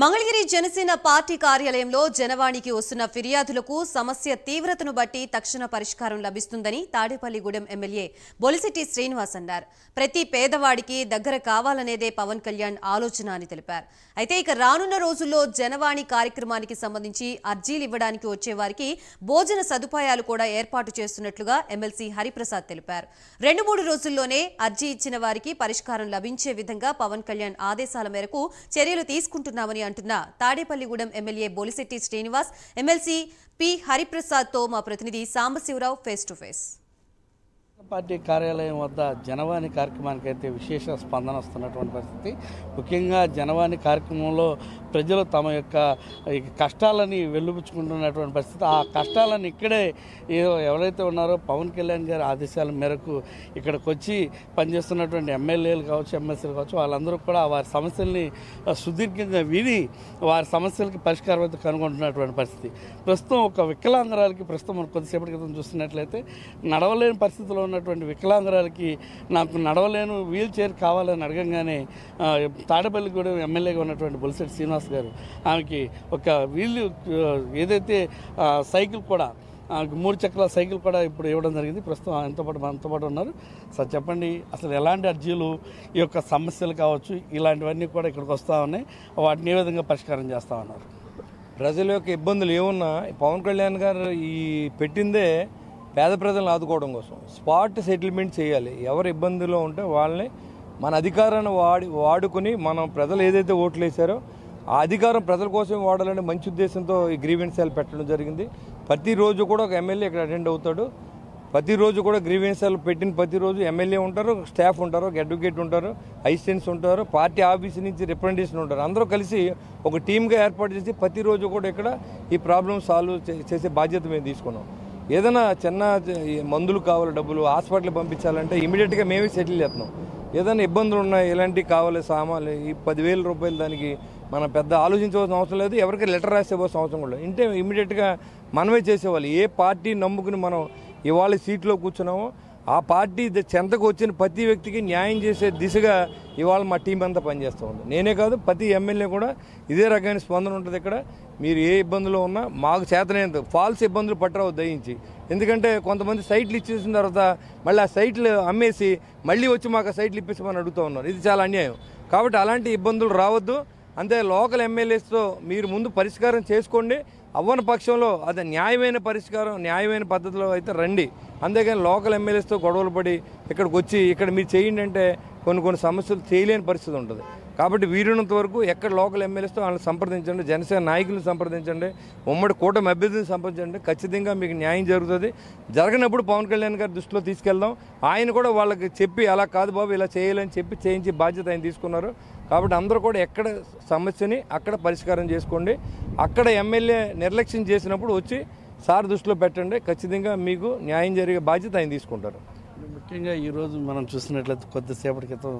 Mangalagiri Janasena party కార్యాలయంలో జనవాణికి వస్తున్న ఫిర్యాదులకు సమస్య తీవ్రతను బట్టి తక్షణ పరిష్కారం లభిస్తుందని తాడేపల్లిగూడెం ఎమ్మెల్యే బొలిశెట్టి శ్రీనివాస్ అన్నారు. ప్రతి పేదవాడికి దగ్గర కావాలనేదే పవన్ కళ్యాణ్ ఆలోచన అని తెలిపారు. అయితే ఇక రానున్న రోజుల్లో జనవాణి కార్యక్రమానికి సంబంధించి అర్జీలు ఇవ్వడానికి వచ్చే వారికి భోజన సదుపాయాలు కూడా ఏర్పాటు చేస్తున్నట్లుగా ఎమ్మెల్సీ హరిప్రసాద్ తెలిపారు. రెండు మూడు రోజుల్లోనే అర్జీ ఇచ్చిన వారికి పరిష్కారం లభించే విధంగా పవన్ కళ్యాణ్ ఆదేశాల మేరకు చర్యలు తీసుకుంటున్నామని అంటున్న Tadepalligudem MLA Bolisetti Srinivas MLC P హరిప్రసాద్తో మా ప్రతినిధి Sambasivarao face to face party కార్యాలయం వద్ద జనవాణి కార్యక్రమానికి అయితే విశేష స్పందన వస్తున్నటువంటి పరిస్థితి. ముఖ్యంగా జనవాణి కార్యక్రమంలో ప్రజలు తమ యొక్క కష్టాలని వెలుపుచ్చుకుంటున్నటువంటి పరిస్థితి. ఆ కష్టాలను ఇక్కడే ఎవరైతే ఉన్నారో పవన్ కళ్యాణ్ గారి ఆదేశాల మేరకు ఇక్కడికి వచ్చి పనిచేస్తున్నటువంటి ఎమ్మెల్యేలు కావచ్చు ఎమ్మెల్సీలు కావచ్చు వాళ్ళందరూ కూడా వారి సమస్యల్ని సుదీర్ఘంగా విని వారి సమస్యలకి పరిష్కారం అయితే కనుగొంటున్నటువంటి పరిస్థితి. ప్రస్తుతం ఒక వికలాంగరాలకి ప్రస్తుతం మనం కొద్దిసేపటి క్రితం చూస్తున్నట్లయితే నడవలేని పరిస్థితిలో ఉన్నటువంటి వికలాంగరాలకి నాకు నడవలేను వీల్ చైర్ కావాలని అడగంగానే ఆ, తాడేపల్లిగూడెం ఎమ్మెల్యేగా ఉన్నటువంటి బొలిసెట్టి శ్రీనివాస్ గారు ఆమెకి ఒక వీల్ ఏదైతే సైకిల్ కూడా మూడు చక్రాల సైకిల్ కూడా ఇప్పుడు ఇవ్వడం జరిగింది. ప్రస్తుతం ఎంతో పాటు మనతో పాటు ఉన్నారు. సార్ చెప్పండి అసలు ఎలాంటి అర్జీలు ఈ యొక్క సమస్యలు కావచ్చు ఇలాంటివన్నీ కూడా ఇక్కడికి వస్తూ ఉన్నాయి. వాటిని ఏ విధంగా పరిష్కారం చేస్తూ ఉన్నారు? ప్రజల యొక్క ఇబ్బందులు ఏమున్నా పవన్ కళ్యాణ్ గారు ఈ పెట్టిందే పేద ప్రజలను ఆదుకోవడం కోసం. స్పాట్ సెటిల్మెంట్ చేయాలి. ఎవరు ఇబ్బందుల్లో ఉంటే వాళ్ళని మన అధికారాన్ని వాడి వాడుకుని మనం ప్రజలు ఏదైతే ఓట్లు వేశారో ఆ అధికారం ప్రజల కోసం వాడాలని మంచి ఉద్దేశంతో ఈ గ్రీవెన్సాలు పెట్టడం జరిగింది. ప్రతిరోజు కూడా ఒక ఎమ్మెల్యే ఇక్కడ అటెండ్ అవుతాడు. ప్రతిరోజు కూడా గ్రీవెన్సాలు పెట్టిన ప్రతిరోజు ఎమ్మెల్యే ఉంటారు స్టాఫ్ ఉంటారు ఒక అడ్వకేట్ ఉంటారు అసిస్టెంట్స్ ఉంటారు పార్టీ ఆఫీస్ నుంచి రిప్రజెంటేషన్ ఉంటారు. అందరూ కలిసి ఒక టీమ్గా ఏర్పాటు చేసి ప్రతిరోజు కూడా ఇక్కడ ఈ ప్రాబ్లమ్ సాల్వ్ చేసే బాధ్యత మేము తీసుకున్నాం. ఏదైనా చిన్న మందులు కావాలి డబ్బులు హాస్పిటల్ పంపించాలంటే ఇమీడియట్గా మేమే సెటిల్ చేస్తున్నాం ఏదైనా ఇబ్బందులు ఉన్నాయి ఎలాంటివి కావాలి సామాన్లు ఈ పదివేల రూపాయలు దానికి మనం పెద్ద ఆలోచించవలసిన అవసరం లేదు. ఎవరికి లెటర్ రాసేవలసిన అవసరం కూడా లేదు. ఇంటే ఇమీడియట్గా మనమే చేసేవాళ్ళు ఏ పార్టీ నమ్ముకుని మనం ఇవాళ సీట్లో కూర్చున్నామో ఆ పార్టీ చెంతకు వచ్చిన ప్రతి వ్యక్తికి న్యాయం చేసే దిశగా ఇవాళ మా టీం అంతా పనిచేస్తూ ఉంది. నేనే కాదు ప్రతి ఎమ్మెల్యే కూడా ఇదే రకమైన స్పందన ఉంటుంది ఇక్కడ. మీరు ఏ ఇబ్బందులు ఉన్నా మాకు చేతనేంత ఫాల్స్ ఇబ్బందులు పట్టరావు దయించి. ఎందుకంటే కొంతమంది సైట్లు ఇచ్చేసిన తర్వాత మళ్ళీ ఆ సైట్లు అమ్మేసి మళ్ళీ వచ్చి మాకు ఆ సైట్లు ఇప్పించమని అడుగుతూ ఉన్నారు. ఇది చాలా అన్యాయం. కాబట్టి అలాంటి ఇబ్బందులు రావద్దు. అంతే లోకల్ ఎమ్మెల్యేస్తో మీరు ముందు పరిష్కారం చేసుకోండి. అవ్వని పక్షంలో అది న్యాయమైన పరిష్కారం న్యాయమైన పద్ధతిలో అయితే రండి. అంతేగాని లోకల్ ఎమ్మెల్యేస్తో గొడవలు పడి ఇక్కడికి వచ్చి ఇక్కడ మీరు చేయండి అంటే కొన్ని కొన్ని సమస్యలు చేయలేని పరిస్థితి ఉంటుంది. కాబట్టి వీరున్నంత వరకు ఎక్కడ లోకల్ ఎమ్మెల్యేస్తో వాళ్ళని సంప్రదించండి జనసేన నాయకులను సంప్రదించండి ఉమ్మడి కూటమి అభ్యర్థిని సంప్రదించండి. ఖచ్చితంగా మీకు న్యాయం జరుగుతుంది. జరగనప్పుడు పవన్ కళ్యాణ్ గారి దృష్టిలో తీసుకెళ్దాం. ఆయన కూడా వాళ్ళకి చెప్పి అలా కాదు బాబు ఇలా చేయాలని చెప్పి చేయించి బాధ్యత ఆయన తీసుకున్నారు. కాబట్టి అందరూ కూడా ఎక్కడ సమస్యని అక్కడ పరిష్కారం చేసుకోండి. అక్కడ ఎమ్మెల్యే నిర్లక్ష్యం చేసినప్పుడు వచ్చి సార్ దృష్టిలో పెట్టండి ఖచ్చితంగా మీకు న్యాయం జరిగే బాధ్యత ఆయన తీసుకుంటారు. ముఖ్యంగా ఈరోజు మనం చూసినట్లయితే కొద్దిసేపటి క్రితం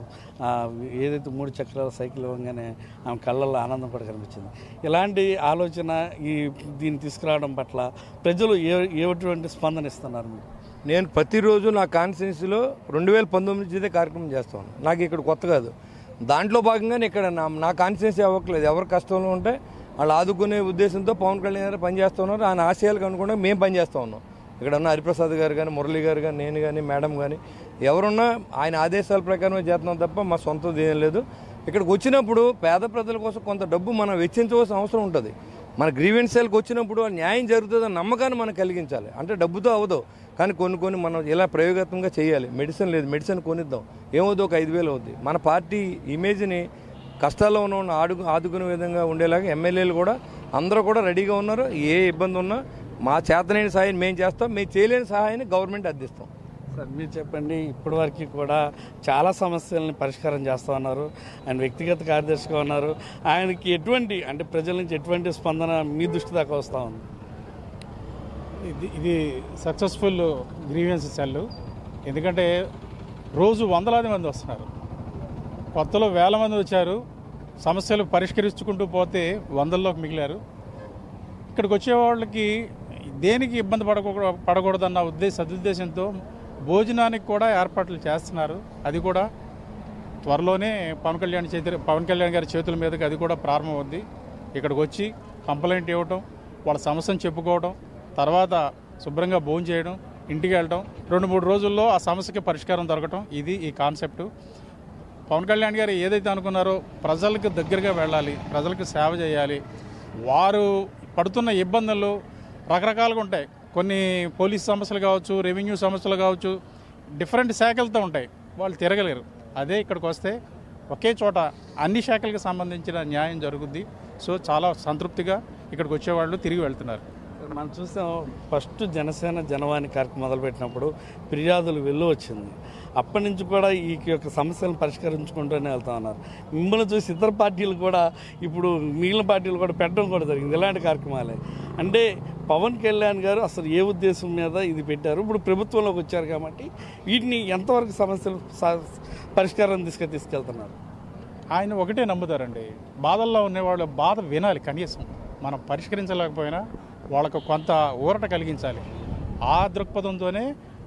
ఏదైతే మూడు చక్రాల సైకిల్ ఇవ్వగానే ఆమె కళ్ళల్లో ఆనందం కూడా కనిపించింది. ఇలాంటి ఆలోచన ఈ దీన్ని తీసుకురావడం పట్ల ప్రజలు ఏ ఏటువంటి స్పందన ఇస్తున్నారు మీకు నేను ప్రతిరోజు నా కాన్స్టిట్యున్సీలో రెండు వేల పంతొమ్మిది నుంచి ఇదే కార్యక్రమం చేస్తాను నాకు ఇక్కడ కొత్త కాదు. దాంట్లో భాగంగానే ఇక్కడ నా నా కాన్స్టిట్యున్సీ అవ్వట్లేదు. ఎవరు కష్టంలో ఉంటే వాళ్ళు ఆదుకునే ఉద్దేశంతో పవన్ కళ్యాణ్ గారు పనిచేస్తున్నారు ఆయన ఆశయాలకు అనుకుండా మేము పనిచేస్తూ ఉన్నాం. ఇక్కడ ఉన్న హరిప్రసాద్ గారు కానీ మురళి గారు కానీ నేను కానీ మేడం కానీ ఎవరున్నా ఆయన ఆదేశాల ప్రకారమే చేస్తున్నాం తప్ప మా సొంతది ఏం లేదు. ఇక్కడికి వచ్చినప్పుడు పేద ప్రజల కోసం కొంత డబ్బు మనం వెచ్చించవలసిన అవసరం ఉంటుంది. మన గ్రీవెన్సీలకు వచ్చినప్పుడు న్యాయం జరుగుతుందన్న నమ్మకాన్ని మనం కలిగించాలి. అంటే డబ్బుతో అవ్వదు. కానీ కొన్ని కొన్ని మనం ఇలా ప్రయోగాత్మకంగా చేయాలి. మెడిసిన్ లేదు. మెడిసిన్ కొనిద్దాం. ఏమవుతుంది ఒక ఐదు వేలు అవుద్ది. మన పార్టీ ఇమేజ్ని కష్టాల్లో ఉన్న ఆడుకు ఆదుకునే విధంగా ఉండేలాగా ఎమ్మెల్యేలు కూడా అందరూ కూడా రెడీగా ఉన్నారు. ఏ ఇబ్బంది ఉన్నా మా చేతనైన సహాయం మేము చేస్తాం. మేము చేయలేని సహాయాన్ని గవర్నమెంట్ అందిస్తాం. సార్ మీరు చెప్పండి. ఇప్పటివరకు కూడా చాలా సమస్యలను పరిష్కారం చేస్తూ ఉన్నారు. ఆయన వ్యక్తిగత కార్యదర్శిగా ఉన్నారు. ఆయనకి ఎటువంటి అంటే ప్రజల నుంచి ఎటువంటి స్పందన మీ దృష్టి దాకా వస్తూ ఉంది? ఇది ఇది సక్సెస్ఫుల్ గ్రీవెన్స్ సెల్ ఎందుకంటే రోజు వందలాది మంది వస్తున్నారు. కొత్తలో వేల మంది వచ్చారు. సమస్యలు పరిష్కరించుకుంటూ పోతే వందల్లోకి మిగిలారు. ఇక్కడికి వచ్చే వాళ్ళకి దేనికి ఇబ్బంది పడకూడ పడకూడదన్న ఉద్దేశ సదుద్దేశంతో భోజనానికి కూడా ఏర్పాట్లు చేస్తున్నారు. అది కూడా త్వరలోనే పవన్ కళ్యాణ్ చేతి పవన్ కళ్యాణ్ గారి చేతుల మీదకి అది కూడా ప్రారంభమవుద్ది. ఇక్కడికి వచ్చి కంప్లైంట్ ఇవ్వటం వాళ్ళ సమస్యను చెప్పుకోవడం తర్వాత శుభ్రంగా భోజనం చేయడం ఇంటికి వెళ్ళడం రెండు మూడు రోజుల్లో ఆ సమస్యకి పరిష్కారం దొరకటం ఇది ఈ కాన్సెప్ట్. పవన్ కళ్యాణ్ గారు ఏదైతే అనుకున్నారో ప్రజలకు దగ్గరగా వెళ్ళాలి ప్రజలకు సేవ చేయాలి. వారు పడుతున్న ఇబ్బందులు రకరకాలుగా ఉంటాయి. కొన్ని పోలీస్ సమస్యలు కావచ్చు రెవెన్యూ సమస్యలు కావచ్చు డిఫరెంట్ శాఖలతో ఉంటాయి. వాళ్ళు తిరగలేరు. అదే ఇక్కడికి వస్తే ఒకే చోట అన్ని శాఖలకు సంబంధించిన న్యాయం జరుగుద్ది. సో చాలా సంతృప్తిగా ఇక్కడికి వచ్చేవాళ్ళు తిరిగి వెళ్తున్నారు. మనం చూసాం ఫస్ట్ జనసేన జనవాణి కార్యక్రమం మొదలుపెట్టినప్పుడు ఫిర్యాదులు వెళ్ళి వచ్చింది. అప్పటి నుంచి కూడా ఈ యొక్క సమస్యలను పరిష్కరించుకుంటూనే వెళ్తా ఉన్నారు. మిమ్మల్ని చూసి ఇతర పార్టీలు కూడా ఇప్పుడు మిగిలిన పార్టీలు కూడా పెట్టడం కూడా జరిగింది. ఇలాంటి కార్యక్రమాలే. అంటే పవన్ కళ్యాణ్ గారు అసలు ఏ ఉద్దేశం మీద ఇది పెట్టారు? ఇప్పుడు ప్రభుత్వంలోకి వచ్చారు కాబట్టి వీటిని ఎంతవరకు సమస్యలు పరిష్కారం తీసుకు తీసుకెళ్తున్నారు? ఆయన ఒకటే నమ్ముతారండి. బాధల్లో ఉన్నవాళ్ళు బాధ వినాలి కనీసం. మనం పరిష్కరించలేకపోయినా వాళ్ళకు కొంత ఊరట కలిగించాలి. ఆ దృక్పథంతోనే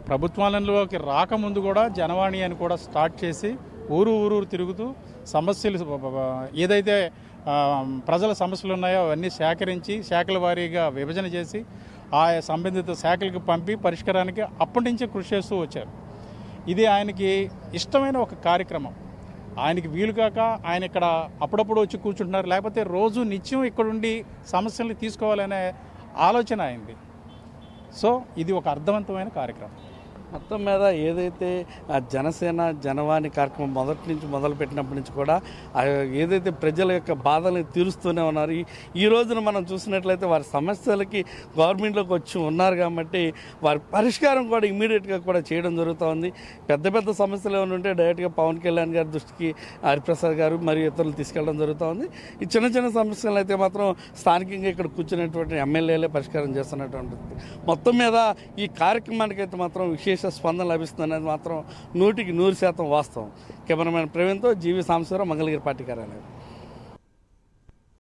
ప్రభుత్వాలలోకి రాకముందు కూడా జనవాణి అని కూడా స్టార్ట్ చేసి ఊరు ఊరు తిరుగుతూ సమస్యలు ఏదైతే ప్రజల సమస్యలు ఉన్నాయో అవన్నీ సేకరించి శాఖల వారీగా విభజన చేసి ఆయా సంబంధిత శాఖలకు పంపి పరిష్కారానికి అప్పటి నుంచే కృషి చేస్తూ వచ్చారు. ఇది ఆయనకి ఇష్టమైన ఒక కార్యక్రమం. ఆయనకి వీలు కాక ఆయన ఇక్కడ అప్పుడప్పుడు వచ్చి కూర్చుంటున్నారు. లేకపోతే రోజు నిత్యం ఇక్కడుండి సమస్యల్ని తీసుకోవాలనే ఆలోచన అయింది. సో ఇది ఒక అర్థవంతమైన కార్యక్రమం. మొత్తం మీద ఏదైతే ఆ జనసేన జనవాణి కార్యక్రమం మొదటి నుంచి మొదలుపెట్టినప్పటి నుంచి కూడా ఏదైతే ప్రజల యొక్క బాధల్ని తీరుస్తూనే ఉన్నారు. ఈ- రోజున మనం చూసినట్లయితే వారి సమస్యలకి గవర్నమెంట్లోకి వచ్చి ఉన్నారు కాబట్టి వారి పరిష్కారం కూడా ఇమీడియట్గా కూడా చేయడం జరుగుతోంది. పెద్ద పెద్ద సమస్యలు ఏమైనా ఉంటే డైరెక్ట్గా పవన్ కళ్యాణ్ గారి దృష్టికి హరిప్రసాద్ గారు మరియు ఇతరులు తీసుకెళ్ళడం జరుగుతోంది. ఈ చిన్న చిన్న సమస్యలు అయితే మాత్రం స్థానికంగా ఇక్కడ కూర్చున్నటువంటి ఎమ్మెల్యేలే పరిష్కారం చేస్తున్నటువంటి మొత్తం మీద ఈ కార్యక్రమానికి అయితే మాత్రం విశేష స్పందన లభిస్తుంది అనేది మాత్రం నూటికి నూరు శాతం వాస్తవం. Cameraman ప్రవీణ్తో G V Sambasivarao Mangalagiri party కార్యాలయం.